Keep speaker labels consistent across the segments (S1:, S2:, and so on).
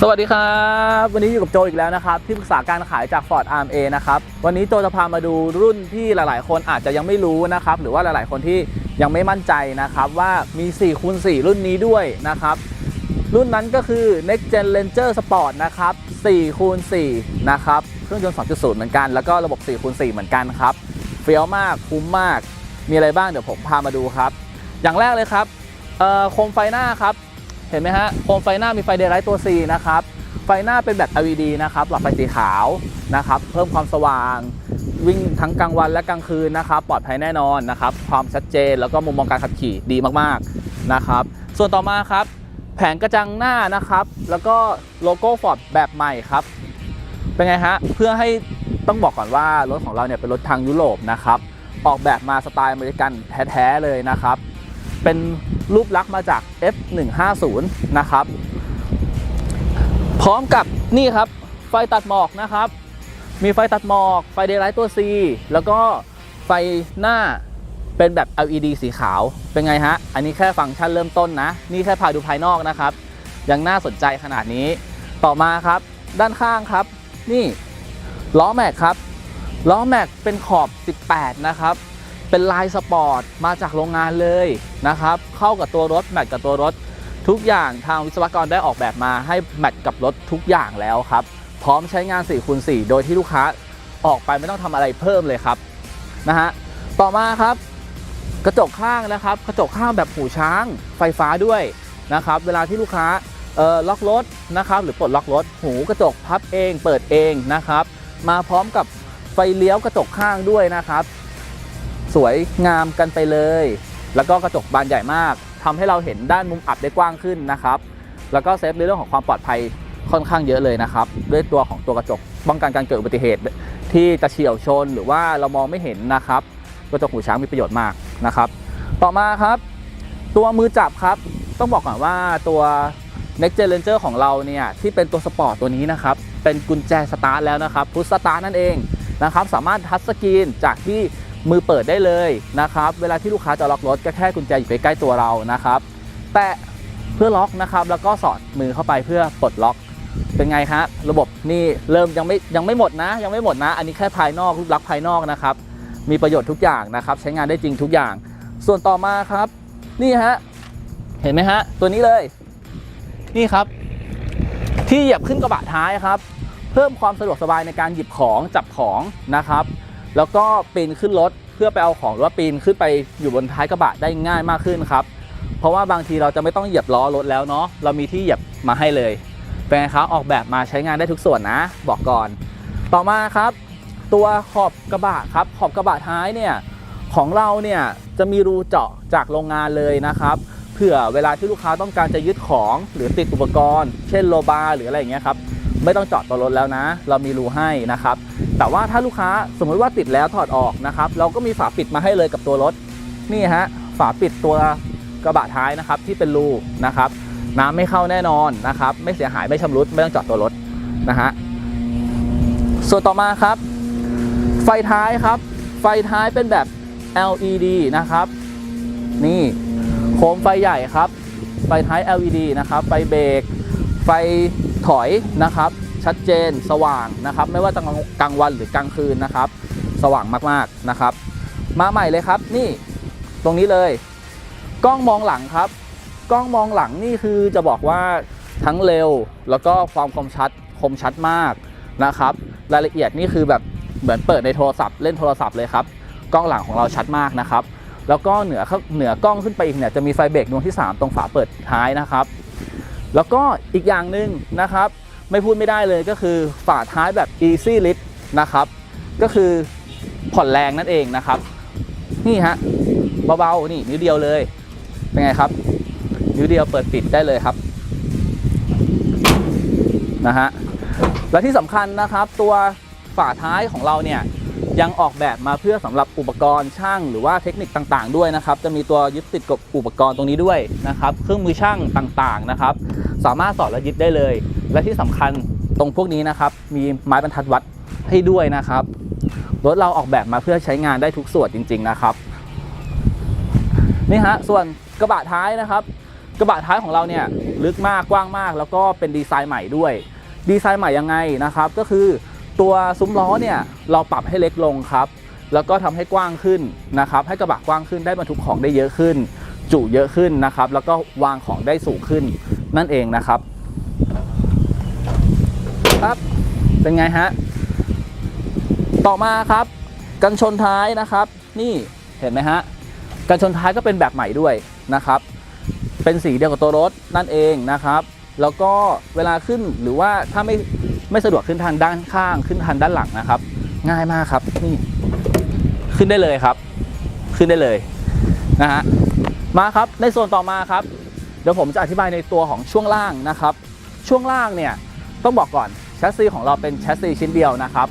S1: สวัสดีครับ วันนี้อยู่กับโจอีกแล้วนะครับ ที่ปรึกษาการขายจาก Ford RMA นะครับ วันนี้โจจะพามาดูรุ่นที่หลาย ๆ คนอาจจะยังไม่รู้นะครับ หรือว่าหลาย ๆ คนที่ยังไม่มั่นใจนะครับ ว่ามี4คูณ4รุ่นนี้ด้วยนะครับ รุ่นนั้นก็คือ Next Gen Ranger Sport นะครับ4คูณ4นะครับ เครื่องยนต์ 2.0 เหมือนกัน แล้วก็ระบบ4คูณ4เหมือนกันครับ เฟี้ยวมากคุ้มมาก มีอะไรบ้างเดี๋ยวผมพามาดูครับ อย่างแรกเลยครับโคมไฟหน้าครับ เห็นไหมฮะโคมไฟหน้ามีไฟเดย์ไลท์ตัว C นะครับ ไฟหน้าเป็นแบบ LED นะครับ หลอดไฟสีขาวนะครับ เพิ่มความสว่าง วิ่งทั้งกลางวันและกลางคืนนะครับ ปลอดภัยแน่นอนนะครับ ความชัดเจนแล้วก็มุมมองการขับขี่ดีมากๆนะครับ ส่วนต่อมาครับ แผงกระจังหน้านะครับ แล้วก็โลโก้ฟอร์ดแบบใหม่ครับ เป็นไงฮะ เพื่อให้ต้องบอกก่อนว่ารถของเราเนี่ยเป็นรถทางยุโรปนะครับ ออกแบบมาสไตล์อเมริกันแท้ๆเลยนะครับ เป็นรูปลักษณ์มาจาก F150 นะครับ พร้อมกับนี่ครับ ไฟตัดหมอกนะครับ มีไฟตัดหมอก ไฟเดย์ไลท์ตัว C แล้วก็ไฟหน้าเป็นแบบ LED สีขาว เป็นไงฮะ อันนี้แค่ฟังก์ชันเริ่มต้นนะ นี่แค่พาดูภายนอกนะครับ ยังน่าสนใจขนาดนี้ ต่อมาครับ ด้านข้างครับ นี่ล้อแม็กครับ ล้อแม็กเป็นขอบ 18 นะครับ เป็นลายสปอร์ตมาจากโรงงานเลยนะครับเข้ากับตัวรถแมทกับตัวรถ ทุกอย่างทางวิศวกรได้ออกแบบมาให้แมทกับรถทุกอย่างแล้วครับ พร้อมใช้งาน4คูณ4โดยที่ลูกค้าออกไปไม่ต้องทำอะไรเพิ่มเลยครับนะฮะต่อมาครับ กระจกข้างนะครับ กระจกข้างแบบหูช้างไฟฟ้าด้วยนะครับ เวลาที่ลูกค้าล็อกรถนะครับ หรือปลดล็อกรถหูกระจกพับเอง เปิดเองนะครับ มาพร้อมกับไฟเลี้ยวกระจกข้างด้วยนะครับ สวยงามกันไปเลย แล้วก็กระจกบานใหญ่มากทำให้เราเห็นด้านมุมอับได้กว้างขึ้นนะครับ แล้วก็เซฟในเรื่องของความปลอดภัยค่อนข้างเยอะเลยนะครับ ด้วยตัวของตัวกระจกป้องกันการเกิดอุบัติเหตุ ที่จะเฉี่ยวชนหรือว่าเรามองไม่เห็นนะครับ กระจกหูช้างมีประโยชน์มากนะครับ ต่อมาครับ ตัวมือจับครับต้องบอกก่อนว่าตัว Next Gen Ranger ของเราเนี่ยที่เป็นตัวสปอร์ตตัวนี้นะครับเป็นกุญแจสตาร์ทแล้วนะครับพุชสตาร์ทนั่นเองนะครับสามารถทัชสกรีนจากที่ มือเปิดได้เลยนะครับ เวลาที่ลูกค้าจะล็อกรถก็แค่กุญแจอยู่ใกล้ตัวเรานะครับ แตะเพื่อล็อกนะครับ แล้วก็สอดมือเข้าไปเพื่อปลดล็อกเป็นไงฮะระบบนี่เริ่มยังไม่ยังไม่หมดนะ ยังไม่หมดนะ อันนี้แค่ภายนอกรูปลักษณ์ภายนอกนะครับ มีประโยชน์ทุกอย่างนะครับ ใช้งานได้จริงทุกอย่าง ส่วนต่อมาครับ นี่ฮะเห็นไหมฮะตัวนี้เลย นี่ครับ ที่เหยียบขึ้นกระบะท้ายครับ เพิ่มความสะดวกสบายในการหยิบของจับของนะครับ แล้วก็ปีนขึ้นรถเพื่อไปเอาของหรือว่าปีนขึ้นไปอยู่บนท้ายกระบะได้ง่ายมากขึ้นครับ เพราะว่าบางทีเราจะไม่ต้องเหยียบล้อรถแล้วเนาะเรามีที่เหยียบมาให้เลยเป็นไงครับออกแบบมาใช้งานได้ทุกส่วนนะ บอกก่อน ต่อมาครับ ตัวขอบกระบะครับ ขอบกระบะท้ายเนี่ยของเราเนี่ยจะมีรูเจาะจากโรงงานเลยนะครับเผื่อเวลาที่ลูกค้าต้องการจะยึดของหรือติดอุปกรณ์ เช่นโลบาหรืออะไรอย่างเงี้ยครับไม่ต้องเจาะตัวรถแล้วนะ เรามีรูให้นะครับ แต่ว่าถ้าลูกค้าสมมติว่าติดแล้วถอดออกนะครับ เราก็มีฝาปิดมาให้เลยกับตัวรถ นี่ฮะฝาปิดตัวกระบะท้ายนะครับที่เป็นรูนะครับ น้ำไม่เข้าแน่นอนนะครับ ไม่เสียหายไม่ชำรุดไม่ต้องจาะตัวรถนะฮะส่วนต่อมาครับ ไฟท้ายครับ ไฟท้ายเป็นแบบ LED นะครับ นี่โคมไฟใหญ่ครับ ไฟท้าย LED นะครับ ไฟเบรกไฟถอยนะครับ ชัดเจนสว่างนะครับ ไม่ว่าจะกลางวันหรือกลางคืนนะครับ สว่างมากๆนะครับ มาใหม่เลยครับนี่ตรงนี้เลย กล้องมองหลังครับ กล้องมองหลังนี่คือจะบอกว่าทั้งเร็วแล้วก็ความคมชัดคมชัดมากนะครับ รายละเอียดนี่คือแบบเหมือนเปิดในโทรศัพท์เล่นโทรศัพท์เลยครับ กล้องหลังของเราชัดมากนะครับ แล้วก็เหนือข้าเหนือกล้องขึ้นไปอีกเนี่ยจะมีไฟเบรกดวงที่ 3 ตรงฝาเปิดท้ายนะครับ แล้วก็อีกอย่างหนึ่งนะครับ ไม่พูดไม่ได้เลยก็คือฝาท้ายแบบ easy lift นะครับ ก็คือผ่อนแรงนั่นเองนะครับ นี่ฮะเบาๆนี่นิ้วเดียวเลย เป็นไงครับ นิ้วเดียวเปิดปิดได้เลยครับนะฮะและที่สำคัญนะครับตัวฝาท้ายของเราเนี่ยยังออกแบบมาเพื่อสำหรับอุปกรณ์ช่างหรือว่าเทคนิคต่างๆ ด้วยนะครับ จะมีตัวยึดติดกับอุปกรณ์ตรงนี้ด้วยนะครับ เครื่องมือช่างต่างๆนะครับ สามารถสอดและยึดได้เลย และที่สำคัญตรงพวกนี้นะครับ มีไม้บรรทัดวัดให้ด้วยนะครับ รถเราออกแบบมาเพื่อใช้งานได้ทุกส่วนจริง ๆนะครับ นี่ฮะ ส่วนกระบะท้ายนะครับ กระบะท้ายของเราเนี่ยลึกมากกว้างมาก แล้วก็เป็นดีไซน์ใหม่ด้วย ดีไซน์ใหม่ยังไงนะครับ ก็คือตัวซุ้มล้อเนี่ยเราปรับให้เล็กลงครับ แล้วก็ทำให้กว้างขึ้นนะครับ ให้กระบะกว้างขึ้นได้บรรทุกของได้เยอะขึ้น จุเยอะขึ้นนะครับ แล้วก็วางของได้สูงขึ้นนั่นเองนะครับ ครับเป็นไงฮะ ต่อมาครับ กันชนท้ายนะครับ นี่เห็นไหมฮะ กันชนท้ายก็เป็นแบบใหม่ด้วยนะครับ เป็นสีเดียวกับตัวรถนั่นเองนะครับ แล้วก็เวลาขึ้นหรือว่าถ้าไม่ไม่สะดวกขึ้นทางด้านข้างขึ้นทางด้านหลังนะครับ ง่ายมากครับนี่ขึ้นได้เลยครับ ขึ้นได้เลยนะฮะมาครับในส่วนต่อมาครับ เดี๋ยวผมจะอธิบายในตัวของช่วงล่างนะครับ ช่วงล่างเนี่ยต้องบอกก่อน แชสซีของเราเป็นแชสซีชิ้นเดียวนะครับ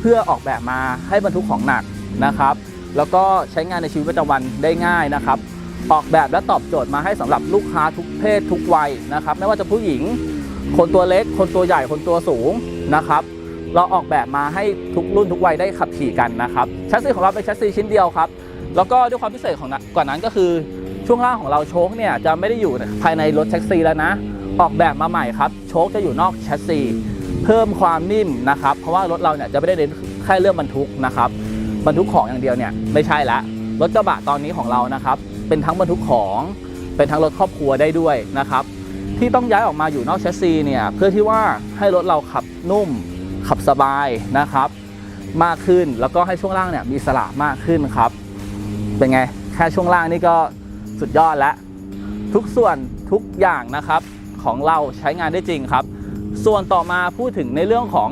S1: เพื่อออกแบบมาให้บรรทุกของหนักนะครับ แล้วก็ใช้งานในชีวิตประจำวันได้ง่ายนะครับ ออกแบบและตอบโจทย์มาให้สำหรับลูกค้าทุกเพศทุกวัยนะครับ ไม่ว่าจะผู้หญิง คนตัวเล็ก คนตัวใหญ่คนตัวสูงนะครับ เราออกแบบมาให้ทุกรุ่นทุกวัยได้ขับขี่กันนะครับแชสซีของเราเป็นแชสซีชิ้นเดียวครับแล้วก็ด้วยความพิเศษของนะกว่านั้นก็คือช่วงล่างของเราโชคเนี่ยจะไม่ได้อยู่ภายในรถแท็กซี่แล้วนะ ออกแบบมาใหม่ครับ โชคจะอยู่นอกแชสซี เพิ่มความนิ่มนะครับ เพราะว่ารถเราเนี่ยจะไม่ได้เน้นแค่เรื่องบรรทุกนะครับบรรทุกของอย่างเดียวเนี่ยไม่ใช่ละรถกระบะตอนนี้ของเรานะครับเป็นทั้งบรรทุกของเป็นทั้งรถครอบครัวได้ด้วยนะครับ ที่ต้องย้ายออกมาอยู่นอกแชสซีเนี่ยเพื่อที่ว่าให้รถเราขับนุ่มขับสบายนะครับ มากขึ้นแล้วก็ให้ช่วงล่างเนี่ยมีสระมากขึ้นครับ เป็นไงแค่ช่วงล่างนี่ก็สุดยอดแล้วทุกส่วนทุกอย่างนะครับของเราใช้งานได้จริงครับ ส่วนต่อมาพูดถึงในเรื่องของ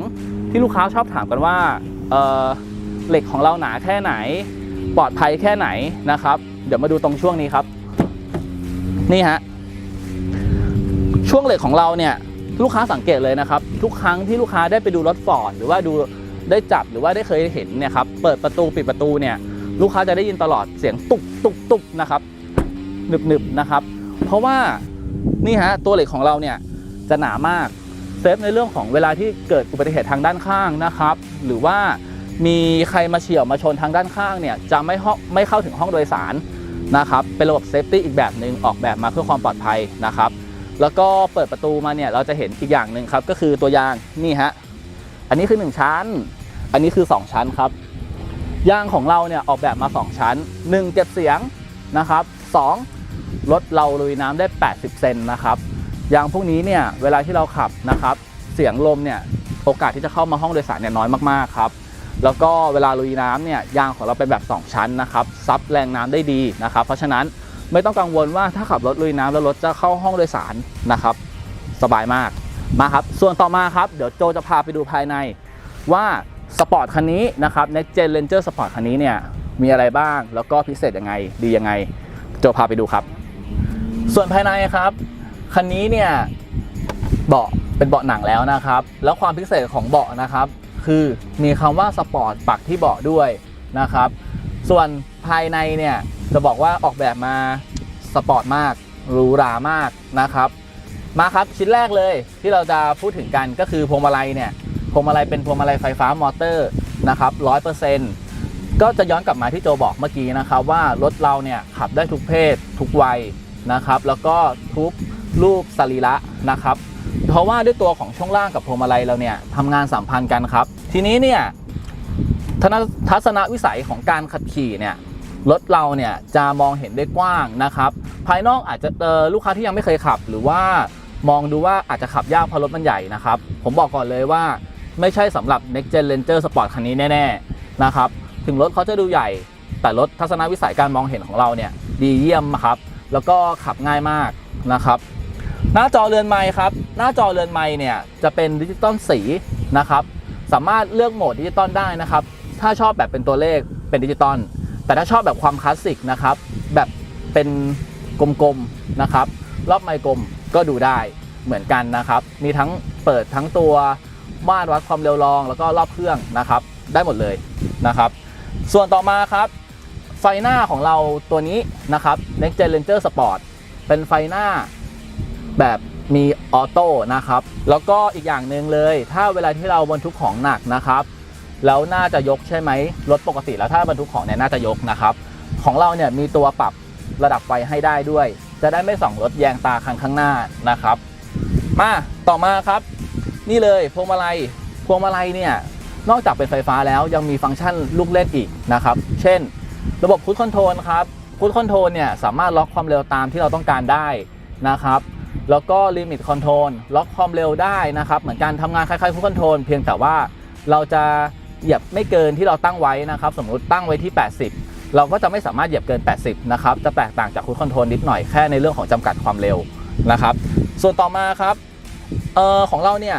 S1: ที่ลูกค้าชอบถามกันว่าเเหล็กของเราหนาแค่ไหน ปลอดภัยแค่ไหนนะครับ เดี๋ยวมาดูตรงช่วงนี้ครับ นี่ฮะช่วงเหล็กของเราเนี่ยลูกค้าสังเกตเลยนะครับ ทุกครั้งที่ลูกค้าได้ไปดูรถฟอร์ดหรือว่าดูได้จับหรือว่าได้เคยเห็นเนี่ยครับเปิดประตูปิดประตูเนี่ยลูกค้าจะได้ยินตลอดเสียงตุกตุกตุกนะครับหนึบหนึบนะครับ เพราะว่านี่ฮะตัวเหล็กของเราเนี่ยจะหนามาก ซฟในเรื่องของเวลาที่เกิดอุบัติเหตุทางด้านข้างนะครับ หรือว่ามีใครมาเฉี่ยวมาชนทางด้านข้างเนี่ยจะไม่ห้องไม่เข้าถึงห้องโดยสารนะครับ เป็นระบบเซฟตี้อีกแบบหนึ่งออกแบบมาเพื่อความปลอดภัยนะครับ แล้วก็เปิดประตูมาเนี่ยเราจะเห็นอีกอย่างหนึ่งครับ ก็คือตัวยางนี่ฮะอันนี้คือ 1 ชั้น อันนี้คือ 2 ชั้นครับ ยางของเราเนี่ยออกแบบมา 2 ชั้น 1 เก็บเสียงนะครับ 2 รถเราลุยน้ำได้ 80 เซนนะครับ ยางพวกนี้เนี่ยเวลาที่เราขับนะครับเสียงลมเนี่ยโอกาสที่จะเข้ามาห้องโดยสารเนี่ยน้อยมากๆครับแล้วก็เวลาลุยน้ำเนี่ยยางของเราเป็นแบบ 2 ชั้นนะครับซับแรงน้ำได้ดีนะครับ เพราะฉะนั้นไม่ต้องกังวลว่าถ้าขับรถลุยน้ำแล้วรถจะเข้าห้องโดยสารนะครับ สบายมากมาครับ ส่วนต่อมาครับ เดี๋ยวโจจะพาไปดูภายในว่าสปอร์ตคันนี้นะครับ Next Gen Ranger Sport คันนี้เนี่ยมีอะไรบ้างแล้วก็พิเศษยังไงดียังไง โจพาไปดูครับ ส่วนภายในครับ คันนี้เนี่ยเบาะเป็นเบาะหนังแล้วนะครับ แล้วความพิเศษของเบาะนะครับ คือมีคำว่าสปอร์ตปักที่เบาะด้วยนะครับ ส่วนภายในเนี่ยจะบอกว่าออกแบบมาสปอร์ตมากหรูหรามากนะครับ มาครับชิ้นแรกเลยที่เราจะพูดถึงกันก็คือพวงมาลัยเนี่ยพวงมาลัยเป็นพวงมาลัยไฟฟ้ามอเตอร์นะครับร้อยเปอร์เซ็นต์ก็จะย้อนกลับมาที่โจบอกเมื่อกี้นะครับว่ารถเราเนี่ยขับได้ทุกเพศทุกวัยนะครับ แล้วก็ทุก รูปสรีระนะครับ เพราะว่าด้วยตัวของช่วงล่างกับพวงมาลัยเราเนี่ยทำงานสัมพันธ์กันครับ ทีนี้เนี่ยทัศนวิสัยของการขับขี่เนี่ยรถเราเนี่ยจะมองเห็นได้กว้างนะครับ ภายนอกอาจจะเจอลูกค้าที่ยังไม่เคยขับ หรือว่ามองดูว่าอาจจะขับยากเพราะรถมันใหญ่นะครับ ผมบอกก่อนเลยว่าไม่ใช่สำหรับ Next Gen Ranger Sport คันนี้แน่ๆนะครับ ถึงรถเขาจะดูใหญ่ แต่รถทัศนวิสัยการมองเห็นของเราเนี่ยดีเยี่ยมครับ แล้วก็ขับง่ายมากนะครับ หน้าจอเรือนไม้ครับ หน้าจอเรือนไม้เนี่ยจะเป็นดิจิตอลสีนะครับ สามารถเลือกโหมดดิจิตอลได้นะครับ ถ้าชอบแบบเป็นตัวเลขเป็นดิจิตอล แต่ถ้าชอบแบบความคลาสสิกนะครับ แบบเป็นกลมๆนะครับ รอบไมค์กลมก็ดูได้เหมือนกันนะครับ มีทั้งเปิดทั้งตัวม่านวัดความเร็วรอง แล้วก็รอบเครื่องนะครับ ได้หมดเลยนะครับ ส่วนต่อมาครับไฟหน้าของเราตัวนี้นะครับ Next Gen Ranger Sport เป็นไฟหน้า แบบมีออโต้นะครับ แล้วก็อีกอย่างหนึ่งเลย ถ้าเวลาที่เราบรรทุกของหนักนะครับ แล้วน่าจะยกใช่ไหมรถปกติแล้วถ้าบรรทุกของเนี่ยน่าจะยกนะครับ ของเราเนี่ยมีตัวปรับระดับไฟให้ได้ด้วย จะได้ไม่ส่องรถแยงตาคันข้างหน้านะครับ มาต่อมาครับ นี่เลยพวงมาลัยพวงมาลัยเนี่ยนอกจากเป็นไฟฟ้าแล้วยังมีฟังก์ชันลูกเล่นอีกนะครับ เช่น ระบบคูดคอนโทรลครับคูดคอนโทรลเนี่ยสามารถล็อกความเร็วตามที่เราต้องการได้นะครับ แล้วก็ลิมิตคอนโทรลล็อกความเร็วได้นะครับ เหมือนการทำงานคล้ายๆคูดคอนโทรลเพียงแต่ว่าเราจะเหยียบไม่เกินที่เราตั้งไว้นะครับ สมมุติตั้งไว้ที่ 80 เราก็จะไม่สามารถเหยียบเกิน 80 นะครับ จะแตกต่างจากคูดคอนโทรลนิดหน่อยแค่ในเรื่องของจำกัดความเร็วนะครับ ส่วนต่อมาครับเออของเราเนี่ย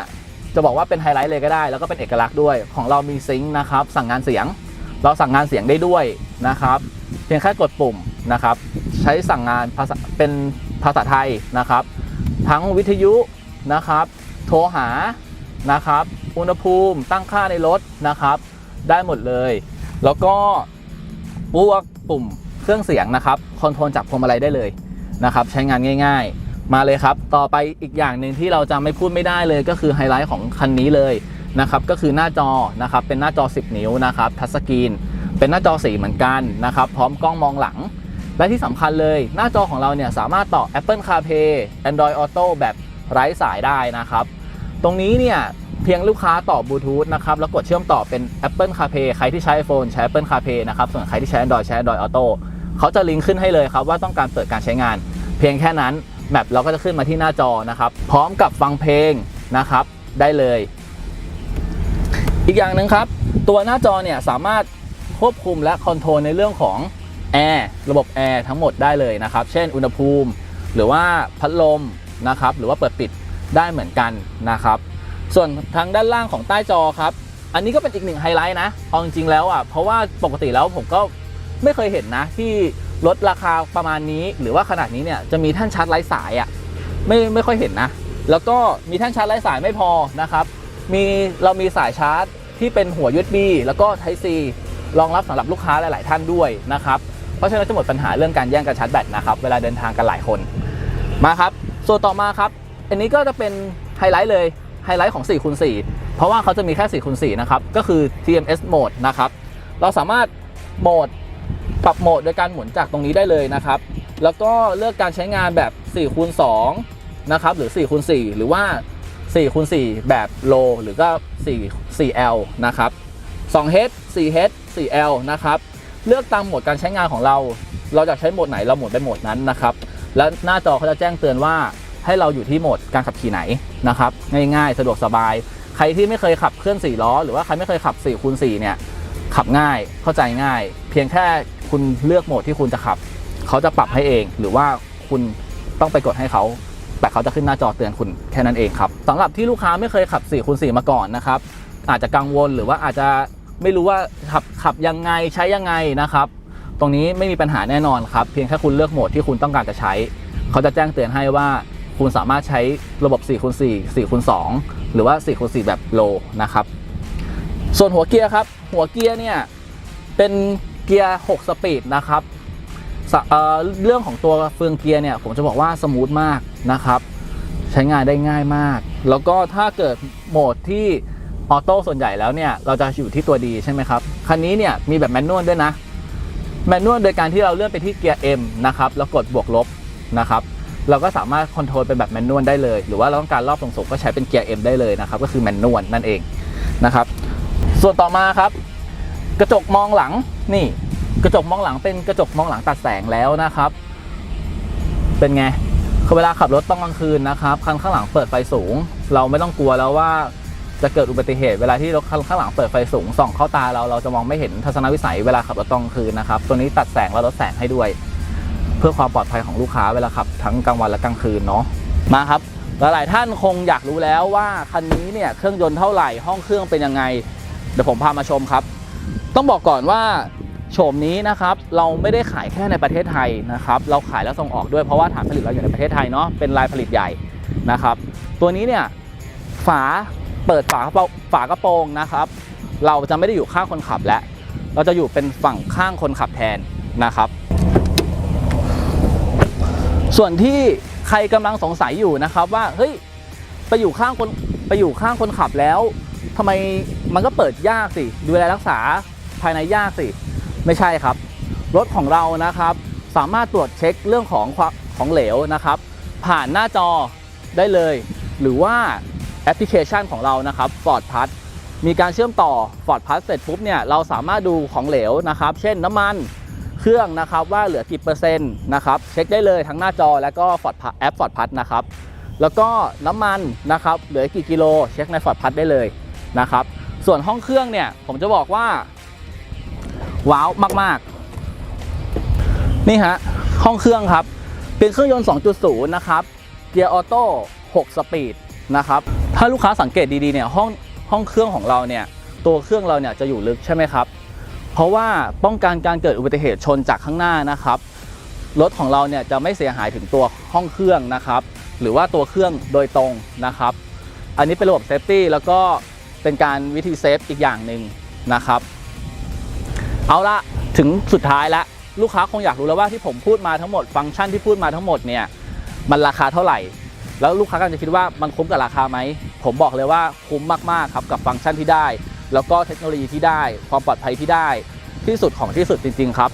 S1: จะบอกว่าเป็นไฮไลท์เลยก็ได้ แล้วก็เป็นเอกลักษณ์ด้วยของเรามีซิงค์นะครับสั่งงานเสียง เราสั่งงานเสียงได้ด้วยนะครับเพียงแค่กดปุ่มนะครับ ใช้สั่งงานภาษาเป็นภาษาไทยนะครับ ทั้งวิทยุนะครับ โทรหานะครับ อุณหภูมิตั้งค่าในรถนะครับ ได้หมดเลย แล้วก็พวกปุ่มเครื่องเสียงนะครับคอนโทรลจากพวงมาลัยได้เลยนะครับ ใช้งานง่าย ๆ มาเลยครับ ต่อไปอีกอย่างหนึ่งที่เราจะไม่พูดไม่ได้เลยก็คือไฮไลท์ของคันนี้เลยนะครับ ก็คือหน้าจอนะครับเป็นหน้าจอ 10 นิ้วนะครับทัชสกรีนเป็นหน้าจอสีเหมือนกันนะครับ พร้อมกล้องมองหลัง และที่สำคัญเลยหน้าจอของเราเนี่ยสามารถต่อ Apple CarPlay Android Auto แบบไร้สายได้นะครับ ตรงนี้เนี่ยเพียงลูกค้าต่อบลูทูธนะครับแล้วกดเชื่อมต่อเป็น Apple CarPlay ใครที่ใช้ iPhone ใช้ Apple CarPlay นะครับส่วนใครที่ใช้ Android ใช้ Android Auto เขาจะลิงก์ขึ้นให้เลยครับว่าต้องการเปิดการใช้งาน เพียงแค่นั้นแมปเราก็จะขึ้นมาที่หน้าจอนะครับ พร้อมกับฟังเพลงนะครับ ได้เลย อีกอย่างหนึ่งครับ ตัวหน้าจอเนี่ยสามารถควบคุมและคอนโทรลในเรื่องของ แอร์ระบบแอร์ทั้งหมดได้เลยนะครับ เช่นอุณหภูมิ หรือว่าพัดลมนะครับ หรือว่าเปิดปิดได้เหมือนกันนะครับ ส่วนทางด้านล่างของใต้จอครับ อันนี้ก็เป็นอีกหนึ่งไฮไลท์นะเอาจริงๆแล้วอะเพราะว่าปกติแล้วผมก็ไม่เคยเห็นนะที่ลดราคาประมาณนี้ หรือว่าขนาดนี้เนี่ยจะมีท่านชาร์จไร้สายอะไม่ไม่ค่อยเห็นนะ แล้วก็มีท่านชาร์จไร้สายไม่พอนะครับ มีเรามีสายชาร์จที่เป็นหัว USB แล้วก็ Type C รองรับสำหรับลูกค้าหลาย ๆ ท่านด้วยนะครับ เพราะฉะนั้นจะหมดปัญหาเรื่องการแย่งกันชาร์จแบตนะครับเวลาเดินทางกันหลายคนมาครับส่วนต่อมาครับ อันนี้ก็จะเป็นไฮไลท์เลยไฮไลท์ของ4คูณ4เพราะว่าเขาจะมีแค่4คูณ4นะครับก็คือ TMS Mode นะครับเราสามารถโหมดปรับโหมดโดยการหมุนจากตรงนี้ได้เลยนะครับ แล้วก็เลือกการใช้งานแบบ4คูณ2นะครับหรือ4คูณ4หรือว่า4คูณ4แบบ low หรือก็4 4L นะครับ 2H 4H 4L นะครับ เลือกตามโหมดการใช้งานของเรา เราจะใช้โหมดไหนเราโหมดไปโหมดนั้นนะครับ แล้วหน้าจอเขาจะแจ้งเตือนว่าให้เราอยู่ที่โหมดการขับขี่ไหนนะครับ ง่ายๆ สะดวกสบาย ใครที่ไม่เคยขับเคลื่อน4ล้อ หรือว่าใครไม่เคยขับ4คูณ4เนี่ยขับง่ายเข้าใจง่าย เพียงแค่คุณเลือกโหมดที่คุณจะขับ เขาจะปรับให้เอง หรือว่าคุณต้องไปกดให้เขาแต่เขาจะขึ้นหน้าจอเตือนคุณแค่นั้นเองครับสำหรับที่ลูกค้าไม่เคยขับ4คูณ4มาก่อนนะครับอาจจะกังวลหรือว่าอาจจะ ไม่รู้ว่าขับขับยังไงใช้ยังไงนะครับ ตรงนี้ไม่มีปัญหาแน่นอนครับ เพียงแค่คุณเลือกโหมดที่คุณต้องการจะใช้ เขาจะแจ้งเตือนให้ว่าคุณสามารถใช้ระบบ4คูณ4 4คูณ2หรือว่า4คูณ4แบบโลนะครับ ส่วนหัวเกียร์ครับ หัวเกียร์เนี่ยเป็นเกียร์6สปีดนะครับเเรื่องของตัวเฟืองเกียร์เนี่ยผมจะบอกว่าสมูทมากนะครับ ใช้งานได้ง่ายมาก แล้วก็ถ้าเกิดโหมดที่ ออโต้ส่วนใหญ่แล้วเนี่ยเราจะอยู่ที่ตัวดีใช่ไหมครับ คันนี้เนี่ยมีแบบแมนนวลด้วยนะ แมนนวลโดยการที่เราเลื่อนไปที่เกียร์ M นะครับแล้วกดบวกลบนะครับเราก็สามารถคอนโทรลเป็นแบบแมนนวลได้เลย หรือว่าเราต้องการรอบสูงก็ใช้เป็นเกียร์ M ได้เลยนะครับก็คือแมนนวลนั่นเองนะครับส่วนต่อมาครับ กระจกมองหลังนี่กระจกมองหลังเป็นกระจกมองหลังตัดแสงแล้วนะครับ เป็นไงเวลาขับรถตอนกลางคืนนะครับคันข้างหลังเปิดไฟสูง เราไม่ต้องกลัวแล้วว่า จะเกิดอุบัติเหตุเวลาที่รถข้างหลังเปิดไฟสูงส่องเข้าตาเราเราจะมองไม่เห็นทัศนวิสัยเวลาขับรถตอนกลางคืนนะครับตัวนี้ตัดแสงและลดแสงให้ด้วย เพื่อความปลอดภัยของลูกค้าเวลาขับทั้งกลางวันและกลางคืนเนาะมาครับหลายๆท่านคงอยากรู้แล้วว่าคันนี้เนี่ยเครื่องยนต์เท่าไหร่ห้องเครื่องเป็นยังไง เดี๋ยวผมพามาชมครับ ต้องบอกก่อนว่าโฉมนี้นะครับเราไม่ได้ขายแค่ในประเทศไทยนะครับเราขายแล้วส่งออกด้วยเพราะว่าฐานผลิตเราอยู่ในประเทศไทยเนาะเป็นรายผลิตใหญ่นะครับตัวนี้เนี่ยฝา เปิดฝากระโปรงฝากระโปรงนะครับ เราจะไม่ได้อยู่ข้างคนขับแล้ว เราจะอยู่เป็นฝั่งข้างคนขับแทนนะครับ ส่วนที่ใครกำลังสงสัยอยู่นะครับว่าเฮ้ยไปอยู่ข้างคนไปอยู่ข้างคนขับแล้วทำไมมันก็เปิดยากสิดูแลรักษาภายในยากสิไม่ใช่ครับ รถของเรานะครับ สามารถตรวจเช็คเรื่องของของเหลวนะครับ ผ่านหน้าจอได้เลย หรือว่า แอปพลิเคชันของเรานะครับ Ford p a s มีการเชื่อมต่อ Ford p a s เสร็จปุ๊บเนี่ยเราสามารถดูของเหลวนะครับ เช่นน้ำมันเครื่องนะครับว่าเหลือกี่เปอร์เซ็นต์นะครับเช็คได้เลยทั้งหน้าจอแล้วก็ Ford แอป Ford p a s นะครับแล้วก็น้ำมันนะครับเหลือกี่กิโลเช็คใน Ford p a s ได้เลยนะครับส่วนห้องเครื่องเนี่ยผมจะบอกว่าว้าวมากๆนี่ฮะห้องเครื่องครับเป็นเครื่องยนต์ 2.0 นะครับ เกียร์ออโต้ 6 สปีดนะครับ ถ้าลูกค้าสังเกตดีๆเนี่ยห้องห้องเครื่องของเราเนี่ยตัวเครื่องเราเนี่ยจะอยู่ลึกใช่ไหมครับ เพราะว่าป้องกันการเกิดอุบัติเหตุชนจากข้างหน้านะครับรถของเราเนี่ยจะไม่เสียหายถึงตัวห้องเครื่องนะครับ หรือว่าตัวเครื่องโดยตรงนะครับ อันนี้เป็นระบบเซฟตี้แล้วก็เป็นการวิธีเซฟอีกอย่างหนึ่งนะครับ เอาละถึงสุดท้ายล้วลูกค้าคงอยากรู้แล้วว่าที่ผมพูดมาทั้งหมด ฟังก์ชันที่พูดมาทั้งหมดเนี่ยมันราคาเท่าไหร่ แล้วลูกค้าก็จะคิดว่ามันคุ้มกับราคาไหม ผมบอกเลยว่าคุ้มมากๆครับกับฟังก์ชันที่ได้ แล้วก็เทคโนโลยีที่ได้ ความปลอดภัยที่ได้ ที่สุดของที่สุดจริง ๆ ครับ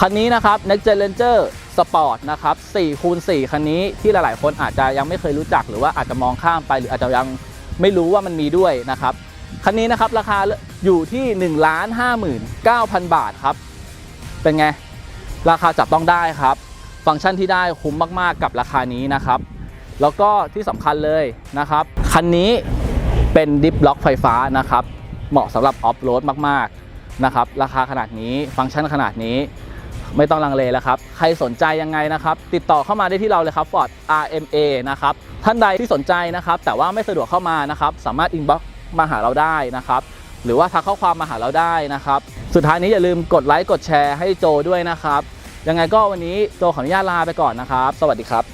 S1: คันนี้นะครับ Next Gen Ranger Sport นะครับ4คูณ4คันนี้ที่หลายๆ คนอาจจะยังไม่เคยรู้จัก หรือว่าอาจจะมองข้ามไปหรืออาจจะยังไม่รู้ว่ามันมีด้วยนะครับคันนี้นะครับราคาอยู่ที่ 1 5 9 0 0 0 บาทครับ เป็นไง ราคาจับต้องได้ครับ ฟังก์ชันที่ได้คุ้มมาก ๆ กับราคานี้นะครับ แล้วก็ที่สำคัญเลยนะครับ คันนี้เป็นดิฟล็อกไฟฟ้านะครับ เหมาะสำหรับออฟโรดมากๆนะครับ ราคาขนาดนี้ฟังก์ชันขนาดนี้ ไม่ต้องลังเลแล้วครับ ใครสนใจยังไงนะครับ ติดต่อเข้ามาได้ที่เราเลยครับ Ford RMA นะครับ ท่านใดที่สนใจนะครับ แต่ว่าไม่สะดวกเข้ามานะครับ สามารถอินบ็อกมาหาเราได้นะครับหรือว่าทักข้อความมาหาเราได้นะครับ สุดท้ายนี้อย่าลืมกดไลค์กดแชร์ให้โจด้วยนะครับ ยังไงก็วันนี้โจขออนุญาตลาไปก่อนนะครับ สวัสดีครับ